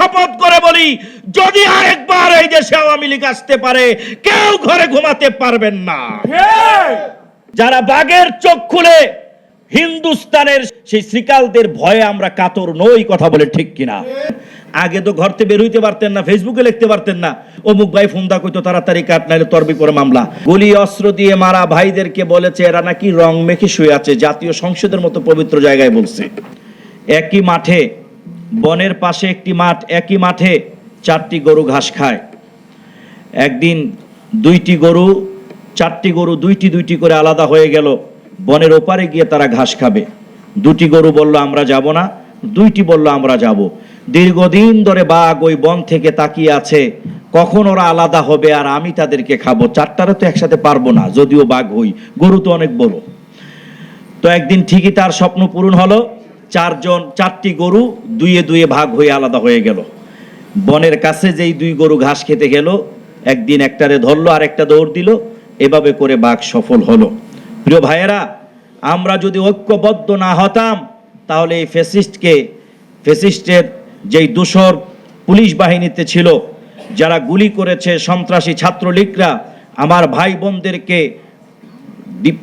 শপথ করে বলি যদি আরেকবার এই দেশে আওয়ামী লীগ আসতে পারে কেউ ঘরে ঘুমাতে পারবেন না। যারা বাঘের চোখ খুলে হিন্দুস্তানের সেই শ্রীকালদের ভয়ে আমরা কাতর নই কথা বলে ঠিক কিনা? আগে তো ঘর থেকে বের হইতে পারতেন না ফেসবুকে লিখতে পারতেন না। অমুক ভাই ফোন দা কইতো তাড়াতাড়ি কাট নাইলে তরবি করে মামলা। গুলি অস্ত্র দিয়ে মারা ভাইদেরকে বলেছে এরা নাকি রং মেখে শুয়ে আছে জাতীয় সংসদের মতো পবিত্র জায়গায় বলছে। একই মাঠে বনের পাশে একটি মাঠ, একই মাঠে চারটি গরু ঘাস খায়। একদিন দুইটি গরু, চারটি গরু, দুইটি দুইটি করে আলাদা হয়ে গেল। বনের ওপারে গিয়ে তারা ঘাস খাবে। দুটি গরু বলল, আমরা যাব না। দুইটি বলল, আমরা যাব। দীর্ঘদিন ধরে বাঘ ওই বন থেকে তাকিয়ে আছে। কখন ওরা আলাদা হবে আর আমি তাদেরকে খাব? চারটারও তো একসাথে পারব না, যদিও বাঘ হই। গরু তো অনেক বড়। তো একদিন ঠিকই তার স্বপ্ন পূরণ হলো। চারজন, চারটি গরু দুইয়ে দুয়ে ভাগ হয়ে আলাদা হয়ে গেল। বনের কাছে যেই দুই গরু ঘাস খেতে গেল, একদিন একটারে ধরলো আর একটা দৌড় দিল, এভাবে করে বাঘ সফল হলো। প্রিয় ভাইয়েরা, আমরা যদি ঐক্যবদ্ধ না হতাম, তাহলে এই ফেসিস্টকে ফেসিস্টের যেই দূষর পুলিশ বাহিনীতে ছিল, যারা গুলি করেছে সন্ত্রাসী ছাত্রলীগরা, আমার ভাই বোনদেরকে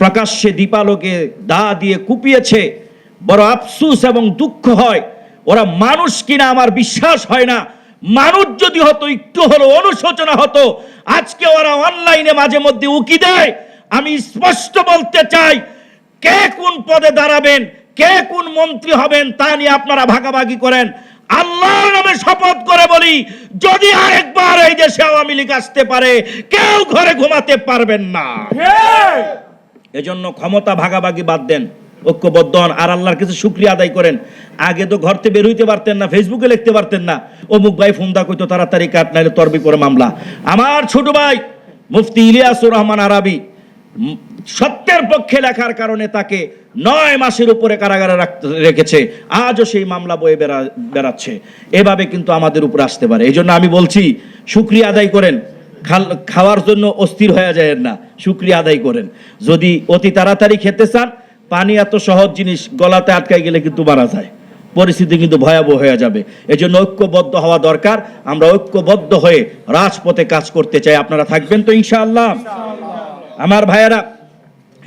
প্রকাশ্যে দীপালোকে দা দিয়ে কুপিয়েছে বড় আফসুস এবং দুঃখ হয়। ওরা মানুষ কিনা আমার বিশ্বাস হয় না। মানুষ যদি হতো একটু হলো অনুশোচনা হতো। আজকে ওরা অনলাইনে মাঝে মধ্যে উকি দেয়। আমি স্পষ্ট বলতে চাই কে কোন পদে দাঁড়াবেন কে কোন মন্ত্রী হবেন তা নিয়ে আপনারা ভাগাভাগি করেন। আল্লাহর নামে শপথ করে বলি যদি আরেকবার এই দেশে আওয়ামী লীগ আসতে পারে কেউ ঘরে ঘুমাতে পারবেন না। এজন্য ক্ষমতা ভাগাভাগি বাদ দেন। ঐক্যবদ্ধ হন আর আল্লাহর কাছে শুক্রিয়া আদায় করেন। আগে তো ঘর থেকে বের হইতে পারতেন না, ফেসবুকে লিখতে পারতেন না। অমুক ভাই ফোন দা কইতো, তাড়াতাড়ি কাট, নাইলে তরবি করে মামলা। আমার ছোট ভাই, মুফতি ইলিয়াসুর রহমান আরাবি সত্যের পক্ষে লেখার কারণে তাকে নয় মাসের উপরে কারাগারে রেখেছে। আজও সেই মামলা বয়ে বেড়া, বেড়াচ্ছে। এভাবে কিন্তু আমাদের উপরে আসতে পারে। এই জন্য আমি বলছি, শুক্রিয়া আদায় করেন। খাওয়ার জন্য অস্থির হয়ে যায় না। শুক্রিয়া আদায় করেন। যদি অতি তাড়াতাড়ি খেতে চান পানি এত সহজ জিনিস গলাতে আটকাই গেলে কিন্তু মারা যায়। পরিস্থিতি কিন্তু ভয়াবহ হয়ে যাবে। এই জন্য ঐক্যবদ্ধ হওয়া দরকার। আমরা ঐক্যবদ্ধ হয়ে রাজপথে কাজ করতে চাই। আপনারা থাকবেন তো ইনশাআল্লাহ। আমার ভাইয়েরা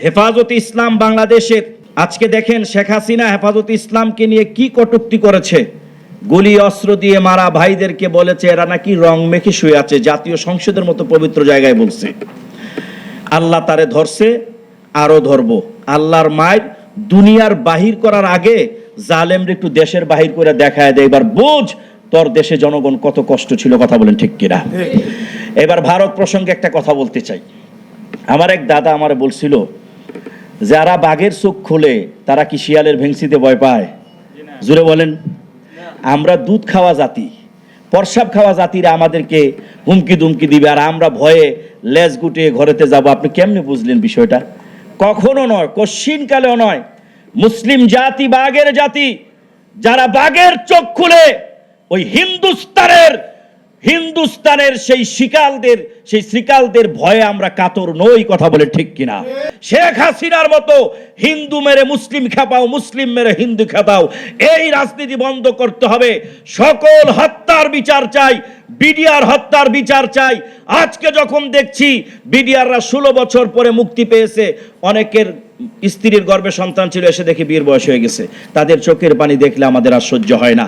হেফাজত ইসলাম বাংলাদেশের আজকে দেখেন শেখ হাসিনা হেফাজত ইসলামকে নিয়ে কি কটুক্তি করেছে। গুলি অস্ত্র দিয়ে মারা ভাইদেরকে বলেছে এরা নাকি রং মেখে শুয়ে আছে। জাতীয় সংসদের মতো পবিত্র জায়গায় বলছে। আল্লাহ তারে ধরছে আরও ধরবো। আল্লাহর মায়ের দুনিয়ার বাহির করার আগে জালেমরে একটু দেশের বাহির করে দেখায় দেয়। এবার বোঝ তোর দেশে জনগণ কত কষ্ট ছিল, কথা বলেন ঠিক কিনা? এবার ভারত প্রসঙ্গে একটা কথা বলতে চাই। আমার এক দাদা আমার বলছিল, যারা বাঘের চোখ খোলে, তারা কি শিয়ালের ভেংসিতে ভয় পায়? জুড়ে বলেন। আমরা দুধ খাওয়া জাতি প্রসাব খাওয়া জাতিরা আমাদেরকে হুমকি দুমকি দিবে, আর আমরা ভয়ে লেজ গুটিয়ে ঘরেতে যাব। আপনি কেমনে বুঝলেন বিষয়টা? কখনো নয় কশ্চিনকালেও নয়। মুসলিম জাতি বাঘের জাতি যারা বাঘের চোখ খুলে ওই হিন্দুস্তানের হিন্দুস্তানের সেই শিকালদের, সেই শ্রীকালদের ভয়ে আমরা কাতর নই কথা বলে ঠিক কিনা। শেখ হাসিনার মতো হিন্দু মেরে মুসলিম খেপাও, মুসলিম মেরে হিন্দু খেপাও, এই রাজনীতি বন্ধ করতে হবে। সকল হত্যার বিচার চাই, বিডিআর হত্যার বিচার চাই। আজকে যখন দেখছি বিডিআররা ষোলো বছর পরে মুক্তি পেয়েছে, অনেকের স্ত্রীর গর্ভে সন্তান ছিল, এসে দেখে বিয়ের বয়স হয়ে গেছে। তাদের চোখের পানি দেখলে আমাদের আর সহ্য হয় না।